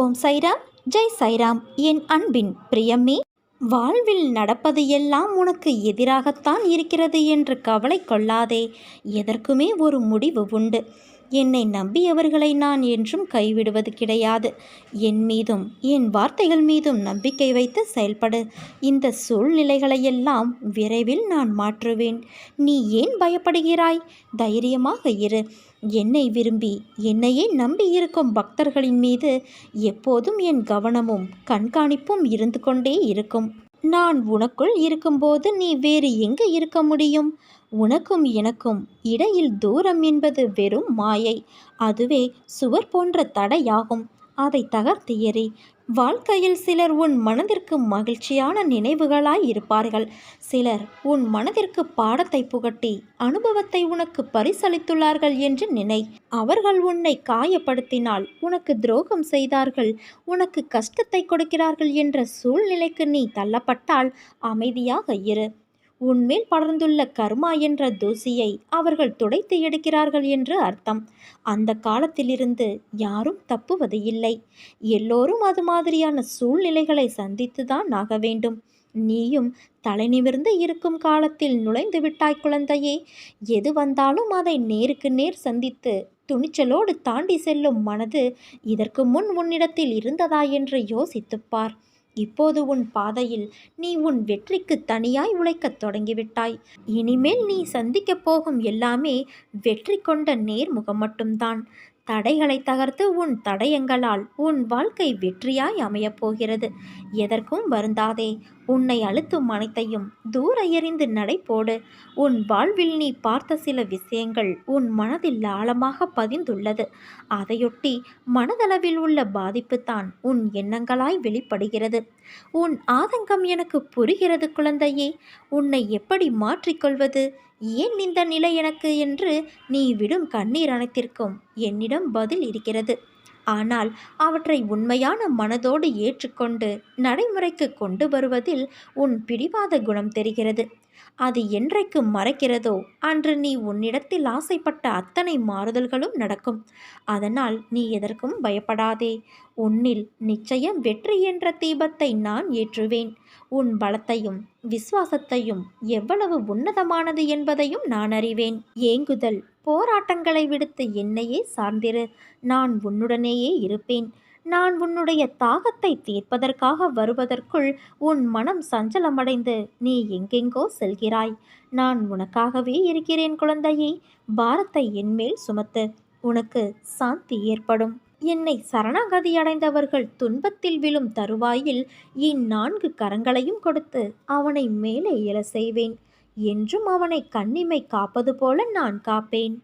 ஓம் சைராம் ஜெய் சைராம். என் அன்பின் பிரியம்மே வாழ்வில் நடப்பது எல்லாம் உனக்கு எதிராகத்தான் இருக்கிறது என்று கவலை கொள்ளாதே. எதற்குமே ஒரு முடிவு உண்டு. என்னை நம்பியவர்களை நான் என்றும் கைவிடுவது கிடையாது. என் மீதும் என் வார்த்தைகள் மீதும் நம்பிக்கை வைத்து செயல்படு. இந்த சூழ்நிலைகளையெல்லாம் விரைவில் நான் மாற்றுவேன். நீ ஏன் பயப்படுகிறாய்? தைரியமாக இரு. என்னை விரும்பி என்னையே நம்பி இருக்கும் பக்தர்களின் மீது எப்போதும் என் கவனமும் கண்காணிப்பும் இருந்து கொண்டே இருக்கும். நான் உனக்குள் இருக்கும்போது நீ வேறு எங்கு இருக்க முடியும்? உனக்கும் எனக்கும் இடையில் தூரம் என்பது வெறும் மாயை. அதுவே சுவர் போன்ற தடையாகும். அதை தகர்த்து எறி. வாழ்க்கையில் சிலர் உன் மனதிற்கு மகிழ்ச்சியான நினைவுகளாய் இருப்பார்கள். சிலர் உன் மனதிற்கு பாடத்தை புகட்டி அனுபவத்தை உனக்கு பரிசளித்துள்ளார்கள் என்று நினை. அவர்கள் உன்னை காயப்படுத்தினால் உனக்கு துரோகம் செய்தார்கள். உனக்கு கஷ்டத்தை கொடுக்கிறார்கள் என்ற சூழ்நிலைக்கு நீ தள்ளப்பட்டால் அமைதியாக இரு. உன்மேல் படர்ந்துள்ள கர்மா என்ற தூசியை அவர்கள் துடைத்து எடுக்கிறார்கள் என்று அர்த்தம். அந்த காலத்திலிருந்து யாரும் தப்புவது இல்லை. எல்லோரும் அது மாதிரியான சூழ்நிலைகளை சந்தித்துதான் ஆக வேண்டும். நீயும் தலைநிமிர்ந்து இருக்கும் காலத்தில் நுழைந்து விட்டாய் குழந்தையே. எது வந்தாலும் அதை நேருக்கு நேர் சந்தித்து துணிச்சலோடு தாண்டி செல்லும் மனது இதற்கு முன் உன்னிடத்தில் இருந்ததா என்று யோசித்துப்பார் இப்போது உன் பாதையில் நீ உன் வெற்றிக்கு தனியாய் உழைக்கத் தொடங்கிவிட்டாய். இனிமேல் நீ சந்திக்கப் போகும் எல்லாமே வெற்றி கொண்ட நேர்முகம் மட்டும்தான் தடைகளை தகர்த்து உன் தடயங்களால் உன் வாழ்க்கை வெற்றியாய் அமையப் போகிறது எதற்கும் வருந்தாதே. உன்னை அழுத்தும் அனைத்தையும் தூர எறிந்து நடை போடு உன் வாழ்வில் நீ பார்த்த சில விஷயங்கள் உன் மனதில் ஆழமாக பதிந்துள்ளது. அதையொட்டி மனதளவில் உள்ள பாதிப்பு தான் உன் எண்ணங்களாய் வெளிப்படுகிறது. உன் ஆதங்கம் எனக்கு புரிகிறது குழந்தையே. உன்னை எப்படி மாற்றிக்கொள்வது? ஏன் இந்த நிலை எனக்கு என்று நீ விடும் கண்ணீர் அனைத்திற்கும் என்னிடம் பதில் இருக்கிறது. ஆனால் அவற்றை உண்மையான மனதோடு ஏற்றுக்கொண்டு நடைமுறைக்கு கொண்டு வருவதில் உன் பிடிவாத குணம் தெரிகிறது. அது என்றைக்கு மறைக்கிறதோ அன்று நீ உன்னிடத்தில் ஆசைப்பட்ட அத்தனை மாறுதல்களும் நடக்கும். அதனால் நீ எதற்கும் பயப்படாதே. உன்னில் நிச்சயம் வெற்றி என்ற தீபத்தை நான் ஏற்றுவேன். உன் பலத்தையும் விசுவாசத்தையும் எவ்வளவு உன்னதமானது என்பதையும் நான் அறிவேன். ஏங்குதல் போராட்டங்களை விடுத்து என்னையே சார்ந்திரு. நான் உன்னுடனேயே இருப்பேன். நான் உன்னுடைய தாகத்தை தீர்ப்பதற்காக வருவதற்குள் உன் மனம் சஞ்சலமடைந்து நீ எங்கெங்கோ செல்கிறாய். நான் உனக்காகவே இருக்கிறேன் குழந்தையே. பாரத்தை என்மேல் சுமத்து. உனக்கு சாந்தி ஏற்படும். என்னை சரணாகதி அடைந்தவர்கள் துன்பத்தில் விழும் தருவாயில் என் நான்கு கரங்களையும் கொடுத்து அவனை மேலே எழ செய்வேன். என்றும் அவனை கண்ணிமை காப்பது போல நான் காப்பேன்.